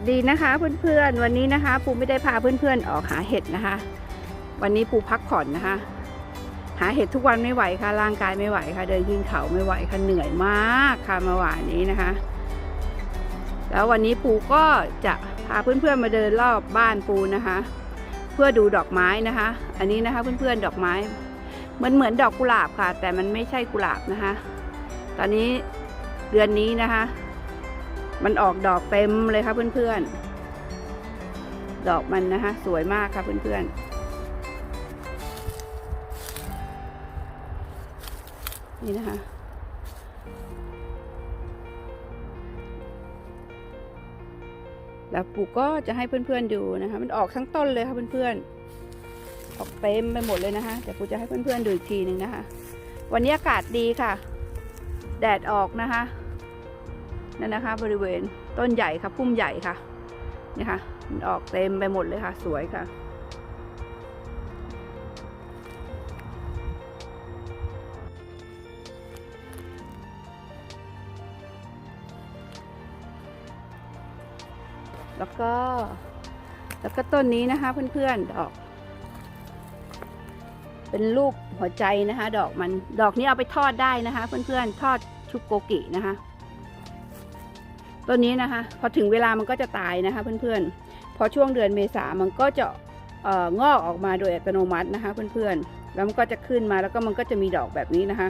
สดีนะคะเพื่อนๆ วันนี้นะคะปูไม่ได้พาเพื่อนๆออกหาเห็ดนะคะ วันนี้ปูพักผ่อนนะคะ หาเห็ดทุกวันไม่ไหวค่ะ ร่างกายไม่ไหวค่ะ เดินขึ้นเขาไม่ไหวค่ะเหนื่อยมากค่ะเมื่อวานนี้นะคะ แล้ววันนี้ปูก็จะพาเพื่อนๆมาเดินรอบบ้านปูนะคะ เพื่อดูดอกไม้นะคะ อันนี้นะคะเพื่อนๆดอกไม้เหมือนเหมือนดอกกุหลาบค่ะ แต่มันไม่ใช่กุหลาบนะคะ ตอนนี้เดือนนี้นะคะ มันออกดอกเต็มเลยค่ะเพื่อนๆ ดอกมันนะคะสวยมากค่ะเพื่อนๆ นี่นะคะ แล้วปู่ก็จะให้เพื่อนๆดูนะคะ มันออกทั้งต้นเลยค่ะเพื่อนๆ ออกเต็มไปหมดเลยนะคะแต่ปู่จะให้เพื่อนๆดูอีกทีหนึ่งนะคะ วันนี้อากาศดีค่ะ แดดออกนะคะ นั่นนะคะ บริเวณต้นใหญ่ค่ะพุ่มใหญ่ค่ะนี่ค่ะมันออกเต็มไปหมดเลยค่ะ สวยค่ะ แล้วก็ แล้วก็ต้นนี้นะคะเพื่อนๆ ดอก เป็นรูปหัวใจนะคะ ดอกมันดอกนี้เอาไปทอดได้นะคะ เพื่อนๆ ทอดชุกโกกินะคะ ต้นนี้นะคะ พอถึงเวลามันก็จะตายนะคะเพื่อนๆ พอช่วงเดือนเมษามันก็จะงอกออกมาโดยอัตโนมัตินะคะเพื่อนๆ แล้วมันก็จะขึ้นมาแล้วก็มันก็จะมีดอกแบบนี้นะคะ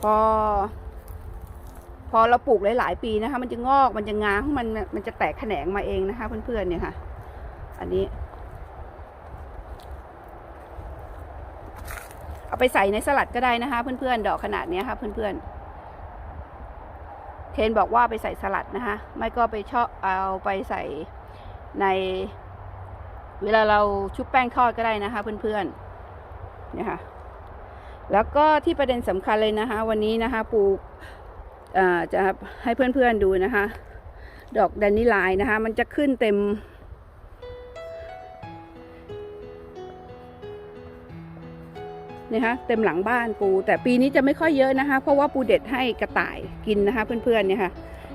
พอ พอเราปลูกหลาย ๆ ปีนะคะ มันจะงอกมันจะง้างมันมันจะแตกแขนงมาเองนะคะ เพื่อนๆเนี่ยค่ะ อันนี้ เอาไปใส่ในสลัดก็ได้นะคะ เพื่อนๆ ดอกขนาดนี้ค่ะ เพื่อนๆ เทนบอกว่าไปใส่สลัดนะคะ ไม่ก็ไปชอบเอาไปใส่ใน เวลาเราชุบแป้งทอดก็ได้นะคะ เพื่อนๆเนี่ยค่ะ แล้วก็ที่ประเด็นสำคัญเลยนะคะ วันนี้นะคะปู่จะให้เพื่อนๆดูนะคะ ดอกแดนนี่ลายนะคะ มันจะขึ้นเต็ม นี่คะเต็มหลังบ้านปู แต่ปีนี้จะไม่ค่อยเยอะนะคะ เพราะว่าปูเด็ดให้กระต่ายกินนะคะ เพื่อนๆเนี่ยค่ะ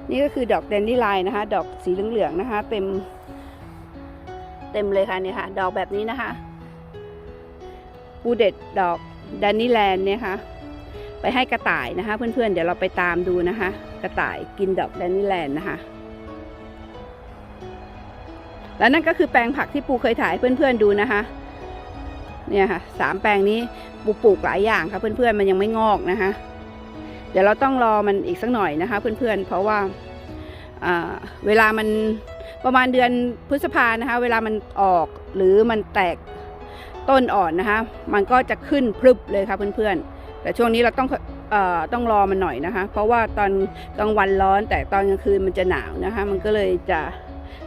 นี่ก็คือดอกแดนนี่ลายนะคะ ดอกสีเหลืองๆนะคะ เต็ม เต็มเลยค่ะเนี่ยค่ะ ดอกแบบนี้นะคะ ปูเด็ดดอกแดนนี่แลนด์เนี่ยค่ะ ไปให้กระต่ายนะคะ เพื่อนๆ เดี๋ยวเราไปตามดูนะคะ กระต่ายกินดอกแดนนี่แลนด์นะคะแล้วนั่นก็คือแปลงผักที่ปูเคยถ่ายเพื่อนๆดูนะคะ เนี่ยค่ะสามแปลงนี้ปูปลูกหลายอย่างค่ะเพื่อนๆมันยังไม่งอกนะคะ เดี๋ยวเราต้องรอมันอีกสักหน่อยนะคะ เพื่อนๆเพราะว่าเวลามันประมาณเดือนพฤษภานะคะ เวลามันออกหรือมันแตกต้นอ่อนนะคะ มันก็จะขึ้นพรึบเลยค่ะเพื่อนๆ แต่ช่วงนี้เราต้องอต้องรอมันหน่อยนะคะ เพราะว่าตอนกลางวันร้อนแต่ตอนกลางคืนมันจะหนาวนะคะ มันก็เลยจะ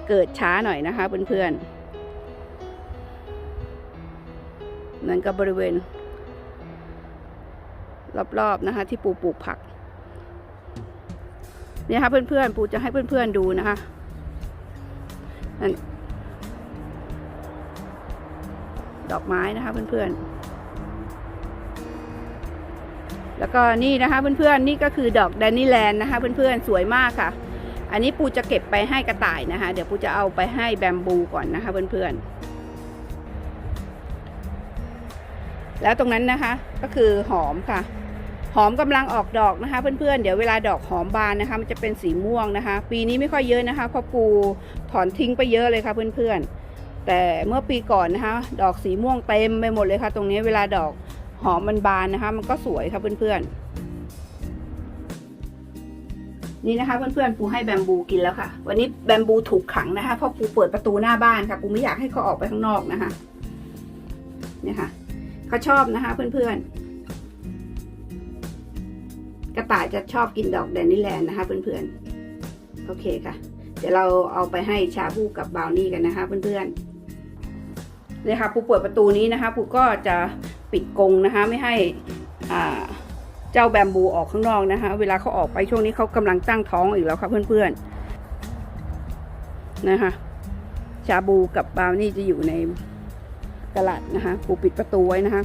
เกิดช้าหน่อยนะคะเพื่อนๆ นั่นก็บริเวณ รอบๆนะคะ ที่ปูปลูกผัก เนี่ยค่ะเพื่อนๆ ปูจะให้เพื่อนๆดูนะคะนั่นดอกไม้นะคะเพื่อนๆแล้วก็นี่นะคะเพื่อนๆนี่ก็คือดอกแดนนี่แลนด์นะคะเพื่อนๆสวยมากค่ะ อันนี้ปูจะเก็บไปให้กระต่ายนะคะ เดี๋ยวปูจะเอาไปให้แบมบูก่อนนะคะเพื่อนๆ แล้วตรงนั้นนะคะก็คือหอมค่ะ หอมกำลังออกดอกนะคะ เพื่อนๆ เดี๋ยวเวลาดอกหอมบานนะคะ มันจะเป็นสีม่วงนะคะ ปีนี้ไม่ค่อยเยอะนะคะเพราะปูถอนทิ้งไปเยอะเลยค่ะเพื่อนๆ แต่เมื่อปีก่อนนะคะ ดอกสีม่วงเต็มไปหมดเลยค่ะ ตรงนี้เวลาดอกหอมมันบานนะคะ มันก็สวยค่ะเพื่อนๆนี่นะคะเพื่อนๆปูให้แบมบูกินแล้วค่ะ วันนี้แบมบูถูกขังนะคะเพราะปูเปิดประตูหน้าบ้านค่ะปูไม่อยากให้เขาออกไปข้างนอกนะคะเนี่ยค่ะ เขาชอบนะคะ เพื่อนๆ กระต่ายจะชอบกินดอกแดนนี่แลนด์นะคะเพื่อนๆ โอเคค่ะ เดี๋ยวเราเอาไปให้ชาบูกับบาวนี่กันนะคะเพื่อนๆเนี่ยค่ะปูเปิดประตูนี้นะคะปูก็จะปิดกรงนะคะ ไม่ให้อ่าเจ้าแบมบูออกข้างนอกนะคะ เวลาเขาออกไปช่วงนี้เขากำลังตั้งท้องอีกแล้วค่ะเพื่อนๆนะคะชาบูกับบาวนี่จะอยู่ใน ตลาดนะคะปูปิดประตูไว้นะคะ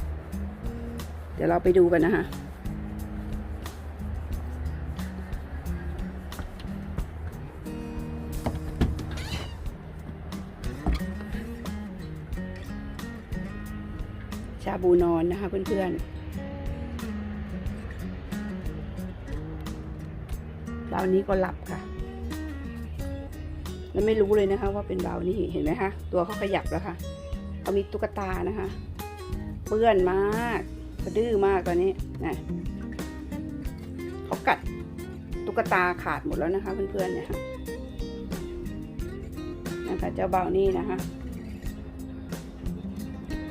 เดี๋ยวเราไปดูกันนะคะชาบูนอนนะคะเพื่อนๆราวนี้ก็หลับค่ะ แล้วไม่รู้เลยนะคะว่าเป็นราวนี้เห็นไหมคะ ตัวเขาขยับแล้วค่ะ เขามีตุ๊กตานะคะ เปื้อนมากกระดื้อมากตอนนี้นะเขากัดตุ๊กตาขาดหมดแล้วนะคะ เพื่อนๆเนี่ยค่ะนะคะเจ้าเบานี่นะคะ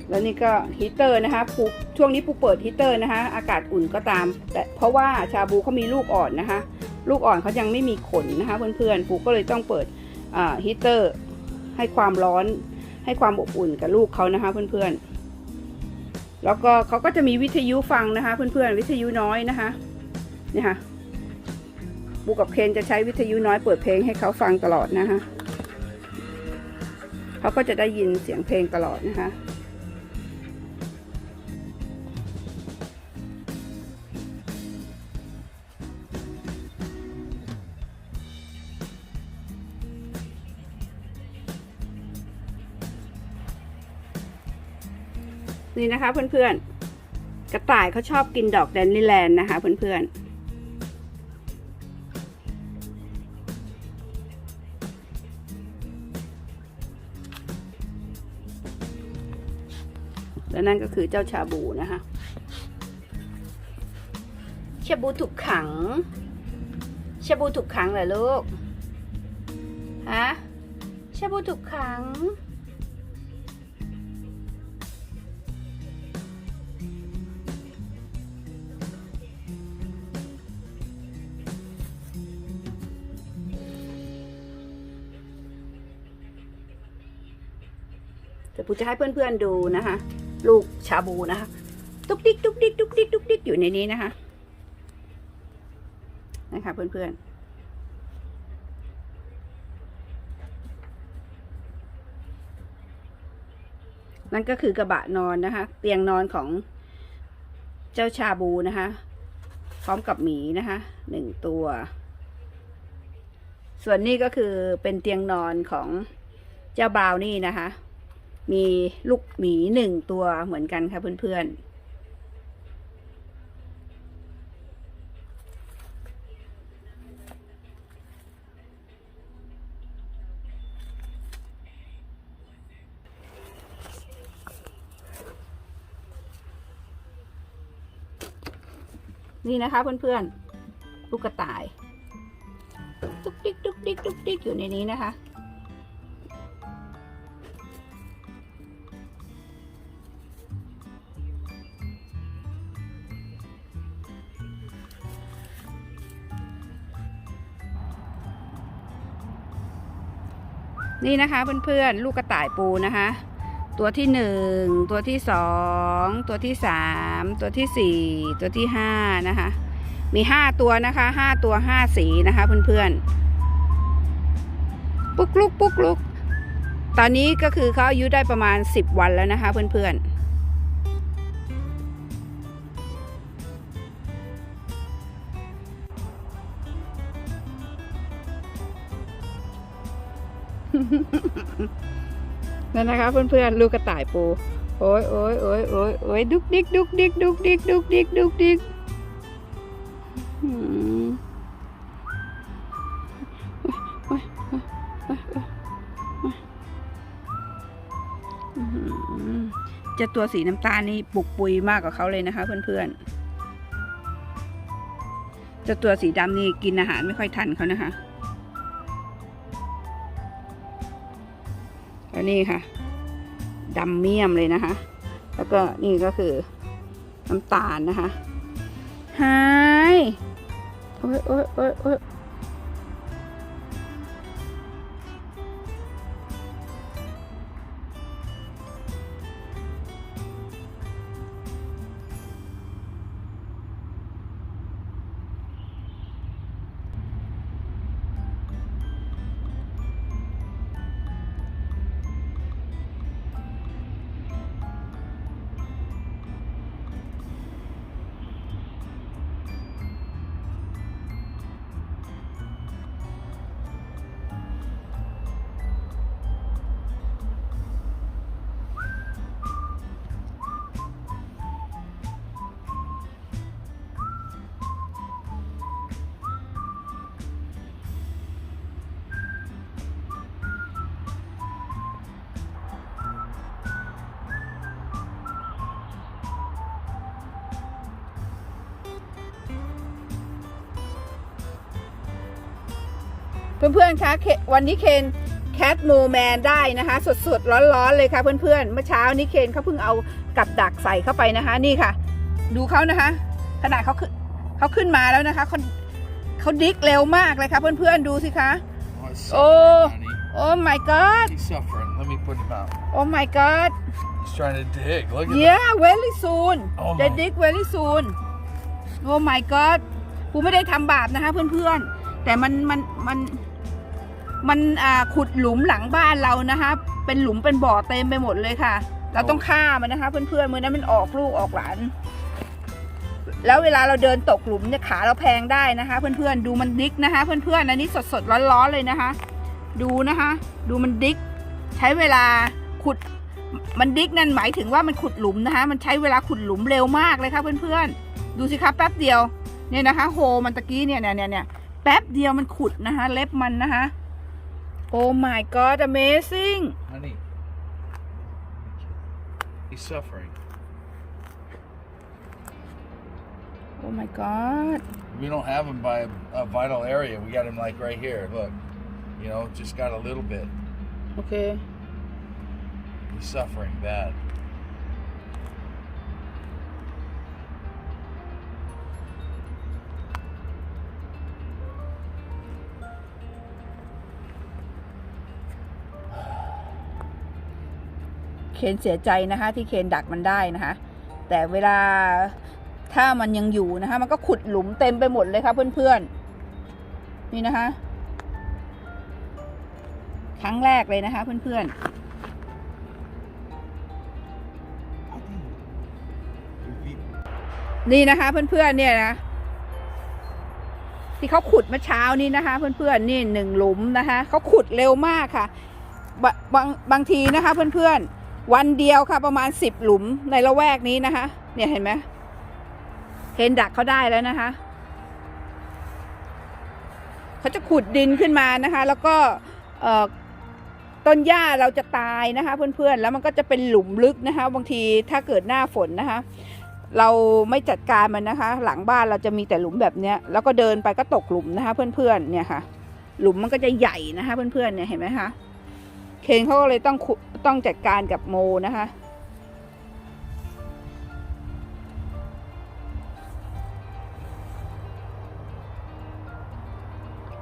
แล้วนี่ก็ฮีเตอร์นะคะปูช่วงนี้ปูเปิดฮีเตอร์นะคะ อากาศอุ่นก็ตาม แต่เพราะว่าชาบูเขามีลูกอ่อนนะคะ ลูกอ่อนเขายังไม่มีขนนะคะ เพื่อนๆปูก็เลยต้องเปิดฮีเตอร์ให้ความร้อน ให้ความอบอุ่นกับลูกเขานะคะ เพื่อนๆ แล้วก็เขาก็จะมีวิทยุฟังนะคะ เพื่อนๆ วิทยุน้อยนะคะนี่ค่ะบูกับเคนจะใช้วิทยุน้อยเปิดเพลงให้เขาฟังตลอดนะคะเขาก็จะได้ยินเสียงเพลงตลอดนะคะ นี่นะคะเพื่อนๆ กระต่ายเขาชอบกินดอกแดนนี่แลนด์นะคะเพื่อนๆและนั่นก็คือเจ้าชาบูนะคะชาบูถูกขังชาบูถูกขังเหรอลูก ฮะชาบูถูกขัง ปูจะให้เพื่อนๆดูนะคะ ลูกชาบูนะคะตุ๊กดิกตุ๊กดิกตุ๊กดิกตุ๊กดิกอยู่ในนี้นะคะ นะคะเพื่อนๆนั่นก็คือกระบะนอนนะคะ เตียงนอนของเจ้าชาบูนะคะ พร้อมกับหมีนะคะหนึ่งตัว ส่วนนี้ก็คือเป็นเตียงนอนของเจ้าบราวนี่นะคะ มีลูกหมีหนึ่งตัวเหมือนกันค่ะเพื่อนๆนี่นะคะเพื่อนๆลูกกระต่ายดุกดิกดุกดิกดุกดิกอยู่ในนี้นะคะ นี่นะคะเพื่อนๆลูกกระต่ายปูนะคะ ตัวที่หนึ่งตัวที่สองตัวที่สามตัวที่สี่ตัวที่ห้านะคะ มีห้าตัวนะคะห้าตัวห้าสีนะคะเพื่อนๆปุ๊กลุกปุ๊กลุกตอนนี้ก็คือเขาอายุได้ประมาณสิบวันแล้วนะคะเพื่อนๆ นั่นนะคะเพื่อนๆลูกกระต่ายปู โอ้ยโอ้ยโอ้ยโอ้ยโอ้ยดุกดิกดุกดิกดุกดิกดุกดิกดุกดิกจะตัวสีน้ำตาลนี่ปุกปุยมากกว่าเขาเลยนะคะ เพื่อนๆจะตัวสีดำนี่กินอาหารไม่ค่อยทันเขานะคะ นี่ค่ะดำเมี่ยมเลยนะคะ แล้วก็นี่ก็คือน้ำตาลนะคะหายโอ้ยโอ้ยโอ้ย เพื่อนๆคะเควันนี้เคนแคทโมแมนได้นะคะ สดๆ ร้อนๆ เลยค่ะเพื่อนๆ เมื่อเช้านี้เคนเขาเพิ่งเอากับดักใส่เข้าไปนะคะนี่ค่ะ ดูเขานะคะ ขนาดเขาขึ้นเขาขึ้นมาแล้วนะคะเขาเขาดิกเร็วมากเลยค่ะเพื่อนๆ ดูสิคะ Oh, he's Oh. suffering, honey. โอ้ my god He's suffering. Let me put him out. โอ้ my god He's trying to dig. Look at yeah very soon Oh they no. dig very soon โอ้ my god กูไม่ได้ทำบาปนะคะเพื่อนๆ แต่มันมันมันมัน อ่าขุดหลุมหลังบ้านเรานะคะ เป็นหลุมเป็นบ่อเต็มไปหมดเลยค่ะ เราต้องฆ่ามันนะคะ เพื่อนๆเมื่อนั้นมันออกลูกออกหลาน แล้วเวลาเราเดินตกหลุมเนี่ยขาเราแพงได้นะคะ เพื่อนๆดูมันดิกนะคะ เพื่อนๆอันนี้สดๆร้อนๆเลยนะคะ ดูนะคะ ดูมันดิก ใช้เวลาขุดมันดิกนั่นหมายถึงว่ามันขุดหลุมนะคะ มันใช้เวลาขุดหลุมเร็วมากเลยค่ะเพื่อนๆ ดูสิคะแป๊บเดียวเนี่ยนะคะ โฮมันตะกี้เนี่ยเนี่ยเนี่ยแป๊บเดียวมันขุดนะคะ เล็บมันนะคะ Oh my god, amazing. Honey, he's suffering. Oh my god. We don't have him by a, vital area. We got him like right here. Look, you know, just got a little bit. Okay. He's suffering bad. เคนเสียใจนะคะ ที่เคนดักมันได้นะคะ แต่เวลาถ้ามันยังอยู่นะคะ มันก็ขุดหลุมเต็มไปหมดเลยค่ะเพื่อนๆ นี่นะคะ ครั้งแรกเลยนะคะ เพื่อนๆนี่นะคะ เพื่อนๆเนี่ยนะที่เขาขุดเมื่อเช้านี้นะคะ เพื่อนๆนี่หนึ่งหลุมนะคะเขาขุดเร็วมากค่ะบบางบางทีนะคะ เพื่อนๆ วันเดียวค่ะประมาณสิบหลุมในละแวกนี้นะคะ เนี่ยเห็นไหมเห็นดักเขาได้แล้วนะคะเขาจะขุดดินขึ้นมานะคะ แล้วก็ต้นหญ้าเราจะตายนะคะ เพื่อนๆ แล้วมันก็จะเป็นหลุมลึกนะคะ บางทีถ้าเกิดหน้าฝนนะคะ เราไม่จัดการมันนะคะ หลังบ้านเราจะมีแต่หลุมแบบเนี้ย แล้วก็เดินไปก็ตกหลุมนะคะ เพื่อนๆ เนี่ยค่ะ หลุมมันก็จะใหญ่นะคะ เพื่อนๆ เนี่ยเห็นไหมคะ คนเขาก็เลยต้องต้องจัดการกับโมนะคะ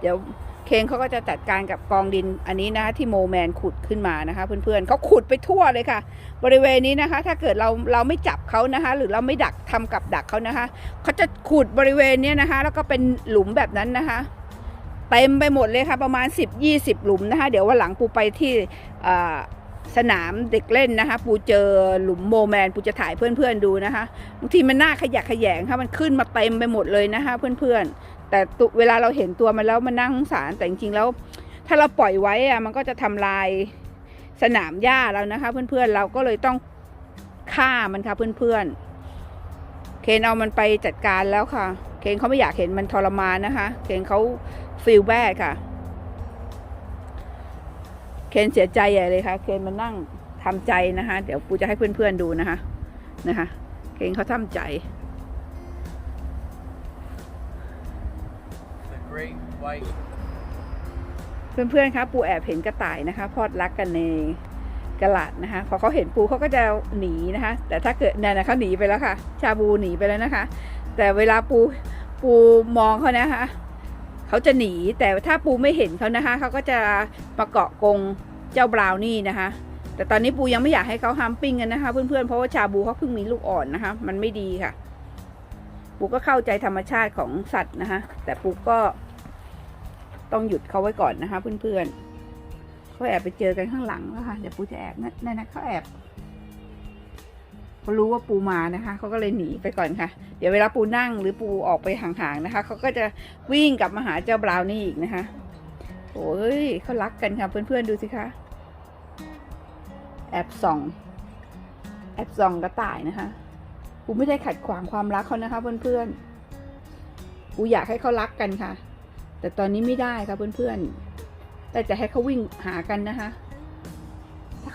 เดี๋ยวเคนเขาก็จะจัดการกับกองดินอันนี้นะคะที่โมแมนขุดขึ้นมานะคะ เพื่อนๆเขาขุดไปทั่วเลยค่ะ บริเวณนี้นะคะ ถ้าเกิดเราเราไม่จับเขานะคะ หรือเราไม่ดักทำกับดักเขานะคะเขาจะขุดบริเวณนี้นะคะ แล้วก็เป็นหลุมแบบนั้นนะคะ เต็มไปหมดเลยค่ะประมาณ 10 20 หลุมนะคะ เดี๋ยววันหลังปูไปที่สนามเด็กเล่นนะคะ ปูเจอหลุมโมแมนปูจะถ่ายเพื่อนๆดูนะคะบางทีมันน่าขยะแขยงค่ะมันขึ้นมาเต็มไปหมดเลยนะคะเพื่อนๆ แต่ตุเวลาเราเห็นตัวมันแล้วมันน่าสงสารแต่จริงๆแล้ว ถ้าเราปล่อยไว้อะมันก็จะทำลายสนามหญ้าเรานะคะ เพื่อนๆเราก็เลยต้องฆ่ามันค่ะเพื่อนๆ เคนเอามันไปจัดการแล้วค่ะ เคนเขาไม่อยากเห็นมันทรมานนะคะ เคนเขา ฟีลแบดค่ะ เคนเสียใจใหญ่เลยค่ะ เคนมานั่งทำใจนะคะ เดี๋ยวปูจะให้เพื่อนๆดูนะคะ นะคะ เคนเขาทำใจ The great white เพื่อนๆคะปูแอบเห็นกระต่ายนะคะ พอดรักกันในกระลาดนะคะ พอเขาเห็นปูเขาก็จะหนีนะคะ แต่ถ้าเกิดเนี่ยนะเขาหนีไปแล้วค่ะ ชาบูหนีไปแล้วนะคะ แต่เวลาปูปูมองเขานะคะ เขาจะหนีแต่ถ้าปูไม่เห็นเขานะคะเขาก็จะมาเกาะกรงเจ้าบราวนี่นะคะ แต่ตอนนี้ปูยังไม่อยากให้เขาฮัมปิ้งกันนะคะเพื่อนๆเพราะว่าชาบูเขาเพิ่งมีลูกอ่อนนะคะ มันไม่ดีค่ะ ปูก็เข้าใจธรรมชาติของสัตว์นะคะ แต่ปูก็ต้องหยุดเขาไว้ก่อนนะคะ เพื่อนๆเขาแอบไปเจอกันข้างหลังแล้วค่ะเดี๋ยวปูจะแอบนั่นนั่นนะเขาแอบ เขารู้ว่าปูมานะคะเขาก็เลยหนีไปก่อนค่ะ เดี๋ยวเวลาปูนั่งหรือปูออกไปห่างๆนะคะเขาก็จะวิ่งกลับมาหาเจ้าบราวนี่อีกนะคะโอ้ยเขารักกันค่ะเพื่อนๆดูสิคะแอบส่อง แอบส่องกระต่ายนะคะปูไม่ได้ขัดขวางความรักเขานะคะเพื่อนๆปูอยากให้เขารักกันค่ะ แต่ตอนนี้ไม่ได้ค่ะเพื่อนๆแต่จะให้เขาวิ่งหากันนะคะ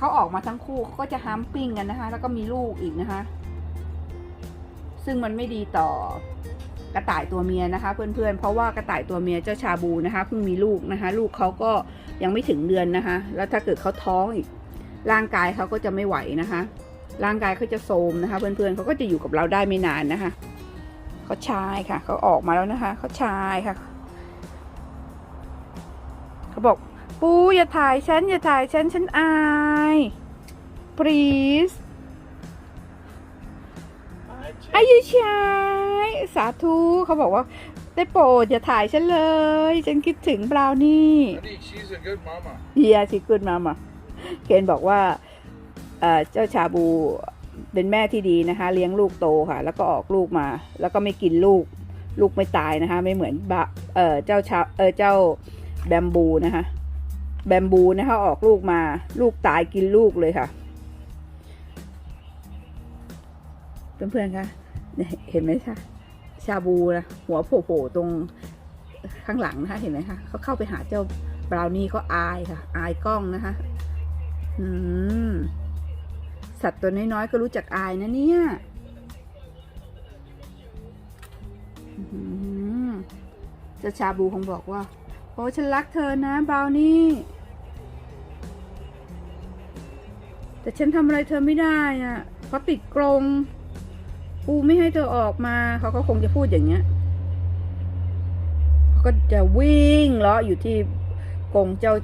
เขาออกมาทั้งคู่เขาก็จะฮัมปิ้งกันนะคะ แล้วก็มีลูกอีกนะคะ ซึ่งมันไม่ดีต่อกระต่ายตัวเมียนะคะ เพื่อนๆ เพราะว่ากระต่ายตัวเมียเจ้าชาบูนะคะเพิ่งมีลูกนะคะ ลูกเขาก็ยังไม่ถึงเดือนนะคะ แล้วถ้าเกิดเขาท้องอีก ร่างกายเขาก็จะไม่ไหวนะคะ ร่างกายเขาจะโทรมนะคะ เพื่อนๆเขาก็จะอยู่กับเราได้ไม่นานนะคะเขาชายค่ะเขาออกมาแล้วนะคะเขาชายค่ะเขาบอก ปูอย่าถ่ายฉัน อย่าถ่ายฉัน ฉันอาย please อายุชายสาธุเขาบอกว่าได้โปรดอย่าถ่ายฉันเลย ฉันคิดถึงบราวนี่ Honey, she's a good mama. เฮียชิกุนมามาเคนบอกว่าเอ่อเจ้าชาบูเป็นแม่ที่ดีนะคะ เลี้ยงลูกโตค่ะ แล้วก็ออกลูกมา แล้วก็ไม่กินลูก ลูกไม่ตายนะคะ ไม่เหมือนบะเอ่อเจ้าชาเออเจ้าแบมบูนะคะ แบมบูนะคะออกลูกมาลูกตายกินลูกเลยค่ะ เพื่อนๆคะเนี่ยเห็นไหมคะชาบูนะหัวโผล่ๆตรงข้างหลังนะคะ เห็นไหมคะเขาเข้าไปหาเจ้าบราวนี่ก็อายค่ะ อายกล้องนะคะ อืม สัตว์ตัวน้อยๆก็รู้จักอายนะเนี่ยจะชาบูคงบอกว่า โอ้ฉันรักเธอนะบราวนี่แต่ฉันทำอะไรเธอไม่ได้อะเพราะติดกรงปูไม่ให้เธอออกมา เขาก็คงจะพูดอย่างเงี้ยเขาก็จะวิ่งเลาะอยู่ที่กรงเจ้า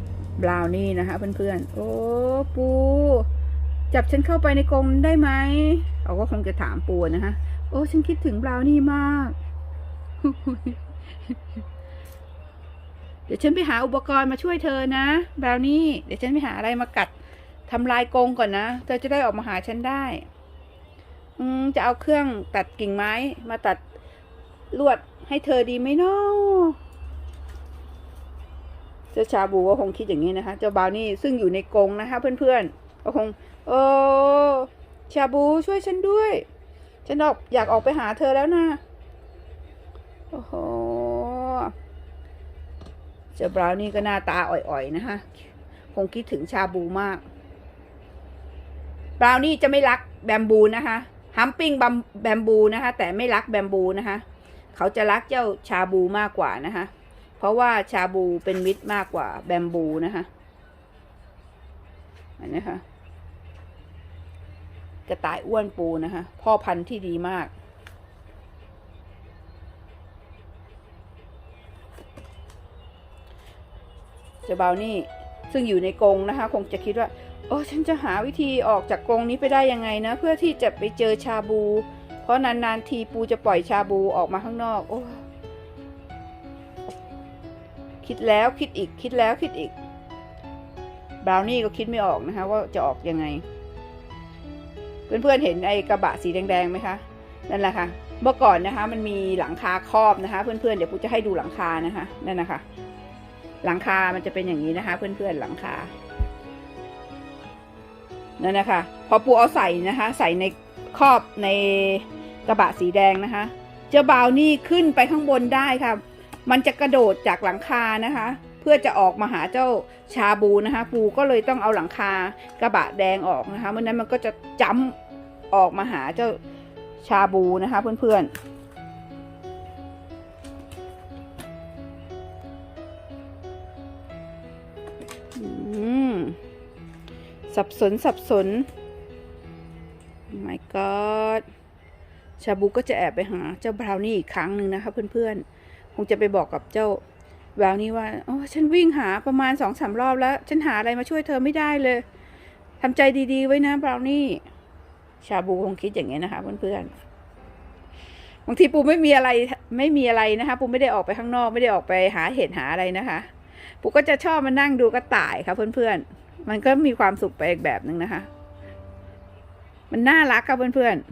บราวนี่นะคะเพื่อนๆ โอ้ปูจับฉันเข้าไปในกรงได้ไหมเขาก็คงจะถามปูนะคะโอ้ฉันคิดถึงบราวนี่มาก เดี๋ยวฉันไปหาอุปกรณ์มาช่วยเธอนะบราวนี่เดี๋ยวฉันไปหาอะไรมากัดทำลายกรงก่อนนะ เธอจะได้ออกมาหาฉันได้ อืมจะเอาเครื่องตัดกิ่งไม้มาตัดลวดให้เธอดีไหมเนาะเจ้าชาบูก็คงคิดอย่างนี้นะคะ เจ้าบราวนี่ซึ่งอยู่ในกรงนะคะ เพื่อนๆก็คงโอ้ชาบูช่วยฉันด้วย ฉันออกอยากออกไปหาเธอแล้วนะโอ้โห เจ้าบราวนี่ก็หน้าตาอ่อยๆนะคะคงคิดถึงชาบูมากบราวนี่จะไม่รักแบมบูนะคะฮัมปิ้งบัมแบมบูนะคะ แต่ไม่รักแบมบูนะคะ เขาจะรักเจ้าชาบูมากกว่านะคะ เพราะว่าชาบูเป็นมิตรมากกว่าแบมบูนะคะอันนี้ค่ะกระต่ายอ้วนปูนะคะ พ่อพันธุ์ที่ดีมาก เจ้าบาวนี่ซึ่งอยู่ในกรงนะคะ คงจะคิดว่าโอ้ฉันจะหาวิธีออกจากกรงนี้ไปได้ยังไงนะ เพื่อที่จะไปเจอชาบู เพราะนานๆทีปูจะปล่อยชาบูออกมาข้างนอก โอ้คิดแล้วคิดอีกคิดแล้วคิดอีกบราวนี่ก็คิดไม่ออกนะคะ ว่าจะออกยังไง เพื่อนๆเห็นไอ้กระบะสีแดงๆไหมคะนั่นแหละค่ะ เมื่อก่อนนะคะ มันมีหลังคาครอบนะคะ เพื่อนๆเดี๋ยวปูจะให้ดูหลังคานะคะนั่นนะคะ หลังคา มันจะเป็นอย่างนี้นะคะ เพื่อนๆหลังคา นั่นนะคะ พอปูเอาใส่นะคะ ใส่ในครอบในกระบะสีแดงนะคะ เจ้าบราวนี่ขึ้นไปข้างบนได้ค่ะ มันจะกระโดดจากหลังคานะคะ เพื่อจะออกมาหาเจ้าชาบูนะคะ ปูก็เลยต้องเอาหลังคากระบะแดงออกนะคะเมื่อนั้นมันก็จะจ้ำออกมาหาเจ้าชาบูนะคะ เพื่อนๆ สับสนสับสน my god ชาบูก็จะแอบไปหาเจ้าบราวนี่อีกครั้งหนึ่งนะคะเพื่อนๆ คงจะไปบอกกับเจ้าบราวนี่ว่าโอ้ฉันวิ่งหาประมาณสองสามรอบแล้ว ฉันหาอะไรมาช่วยเธอไม่ได้เลยทำใจดีๆ ไว้นะบราวนี่ ชาบูคงคิดอย่างนี้นะคะเพื่อนๆบางทีปูไม่มีอะไรไม่มีอะไรนะคะ ปูไม่ได้ออกไปข้างนอก ไม่ได้ออกไปหาเห็ดหาอะไรนะคะ ปูก็จะชอบมานั่งดูกระต่ายค่ะเพื่อนๆ มันก็มีความสุขไปอีกแบบหนึ่งนะคะ มันน่ารักค่ะเพื่อนๆ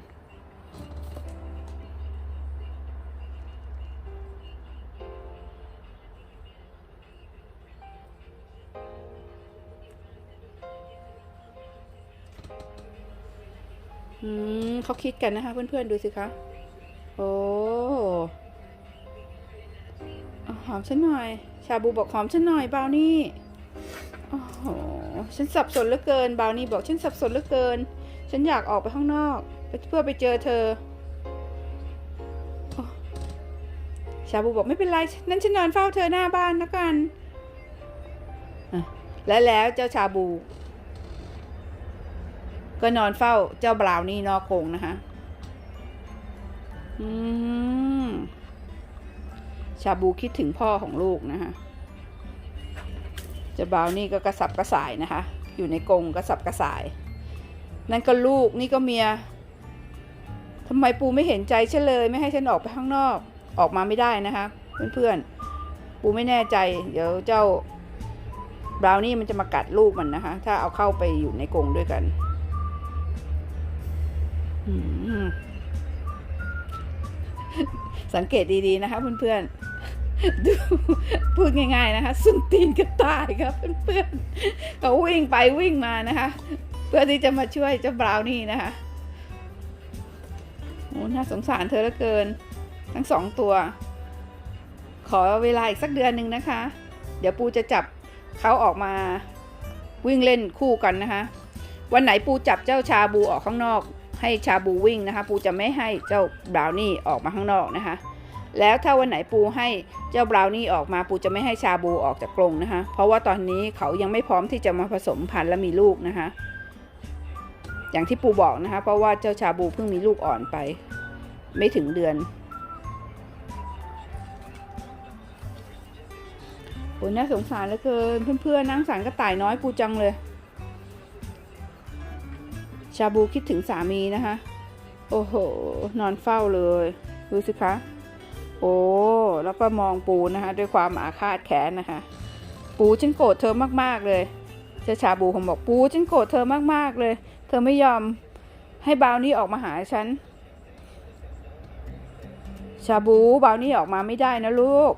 เขาคิดกันนะคะเพื่อนๆดูสิคะ โอ้หอมฉันหน่อย ชาบูบอกหอมฉันหน่อยเบานี่ โอ้โห ฉันสับสนเหลือเกินบราวนี่บอกฉันสับสนเหลือเกิน ฉันอยากออกไปข้างนอก เพื่อไปเจอเธอโอ้าบูบอกไม่เป็นไรนั่นฉันนอนเฝ้าเธอหน้าบ้านแล้วกัน และแล้วเจ้าชาบู ก็นอนเฝ้าเจ้าบราวนี่นอกกรงนะคะชาบูคิดถึงพ่อของลูกนะคะ จ้าบราวนี่ก็กระสับกระส่ายนะคะ อยู่ในกรงกระสับกระส่าย นั่นก็ลูกนี่ก็เมียทำไมปูไม่เห็นใจฉันเลย ไม่ให้ฉันออกไปข้างนอกออกมาไม่ได้นะคะ เพื่อนๆ ปูไม่แน่ใจ เดี๋ยวเจ้าบราวนี่มันจะมากัดลูกมันนะคะ ถ้าเอาเข้าไปอยู่ในกรงด้วยกันสังเกตดีๆนะคะเพื่อนๆ ดูพูดง่ายๆนะคะสุนตีนกระต่ายครับเพื่อนๆเขาวิ่งไปวิ่งมานะคะ เพื่อที่จะมาช่วยเจ้าบราวนี่นะคะโอ้น่าสงสารเธอเหลือเกิน ทั้งสองตัว ขอเวลาอีกสักเดือนหนึ่งนะคะ เดี๋ยวปูจะจับเขาออกมาวิ่งเล่นคู่กันนะคะ วันไหนปูจับเจ้าชาบูออกข้างนอก ให้ชาบูวิ่งนะคะ ปูจะไม่ให้เจ้าบราวนี่ออกมาข้างนอกนะคะ แล้วถ้าวันไหนปูให้เจ้าบราวนี่ออกมาปูจะไม่ให้ชาบูออกจากกรงนะคะ เพราะว่าตอนนี้เขายังไม่พร้อมที่จะมาผสมพันธุ์และมีลูกนะคะ อย่างที่ปูบอกนะคะ เพราะว่าเจ้าชาบูเพิ่งมีลูกอ่อนไป ไม่ถึงเดือนโอ้น่าสงสารเหลือเกินเพื่อนๆนั่งสารกระต่ายน้อยปูจังเลย ชาบูคิดถึงสามีนะคะ โอ้โห นอนเฝ้าเลย ดูสิคะ โอ้แล้วก็มองปูนะคะ ด้วยความอาฆาตแค้นนะคะ ปูฉันโกรธเธอมากๆเลยเจ้าชาบูคงบอกปูฉันโกรธเธอมากๆเลย เธอไม่ยอมให้บาวนี่ออกมาหาฉัน ชาบูบาวนี่ออกมาไม่ได้นะลูก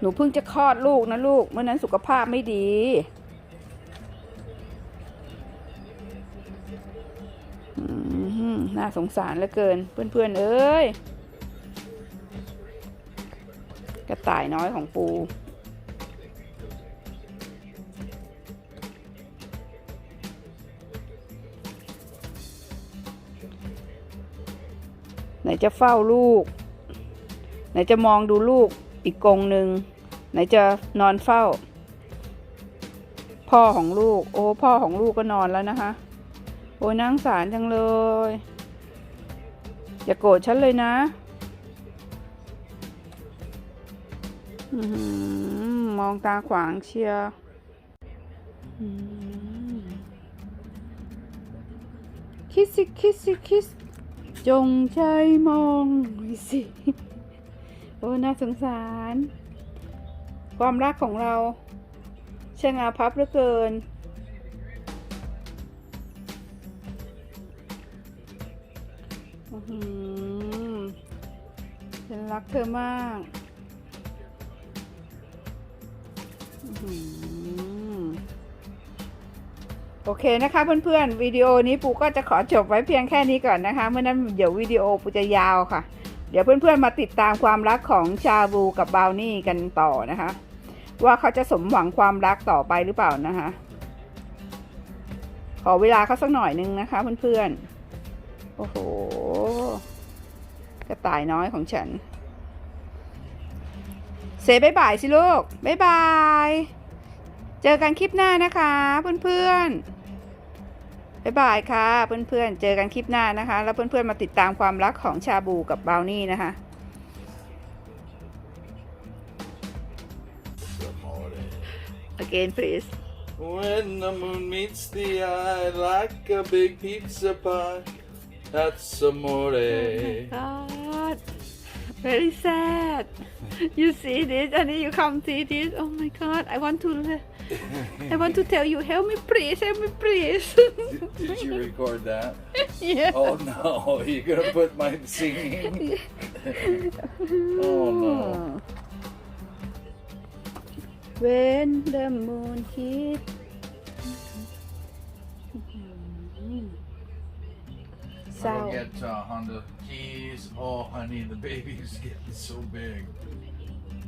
หนูเพิ่งจะคลอดลูกนะลูกเมื่อนั้นสุขภาพไม่ดี อืม น่าสงสารเหลือเกิน เพื่อนๆเอ้ย กระต่ายน้อยของปู ไหนจะเฝ้าลูก ไหนจะมองดูลูกอีกกงหนึ่ง ไหนจะนอนเฝ้า พ่อของลูก โอ้ พ่อของลูกก็นอนแล้วนะคะ โอ้ยนางสารจังเลย อย่าโกรธฉันเลยนะอมองตาขวางเชียร์คิสสิคิสสิคิสจงใจมองหน่สิ โอ้น่าสงสาร ความรักของเราช่างอาพับเหลือเกิน ฉันรักเธอมากโอเคนะคะเพื่อนๆวิดีโอนี้ปูก็จะขอจบไว้เพียงแค่นี้ก่อนนะคะเมื่อนั้นเดี๋ยววิดีโอปูจะยาวค่ะ เดี๋ยวเพื่อนๆมาติดตามความรักของชาบูกับบาวนี่กันต่อนะคะ ว่าเขาจะสมหวังความรักต่อไปหรือเปล่านะคะ ขอเวลาเขาสักหน่อยนึงนะคะเพื่อนๆ อ้โห กระต่ายน้อยของฉัน เซบายบายสิลูกบายบาย เจอกันคลิปหน้านะคะเพื่อนๆบายบายค่ะเพื่อนๆ เจอกันคลิปหน้านะคะ แล้วเพื่อนๆมาติดตามความรักของชาบูกับบราวนี่นะคะ again please When the moon meets the eye like a big pizza pie, that's amore. Oh my God, very sad. You see this and then you come see this. Oh my God, I want to, I want to tell you, help me please, help me please. Did, did you record that? yeah. Oh no, you're gonna put my singing. oh no. When the moon I'll get uh, Honda keys. Oh, honey, the baby's getting so big.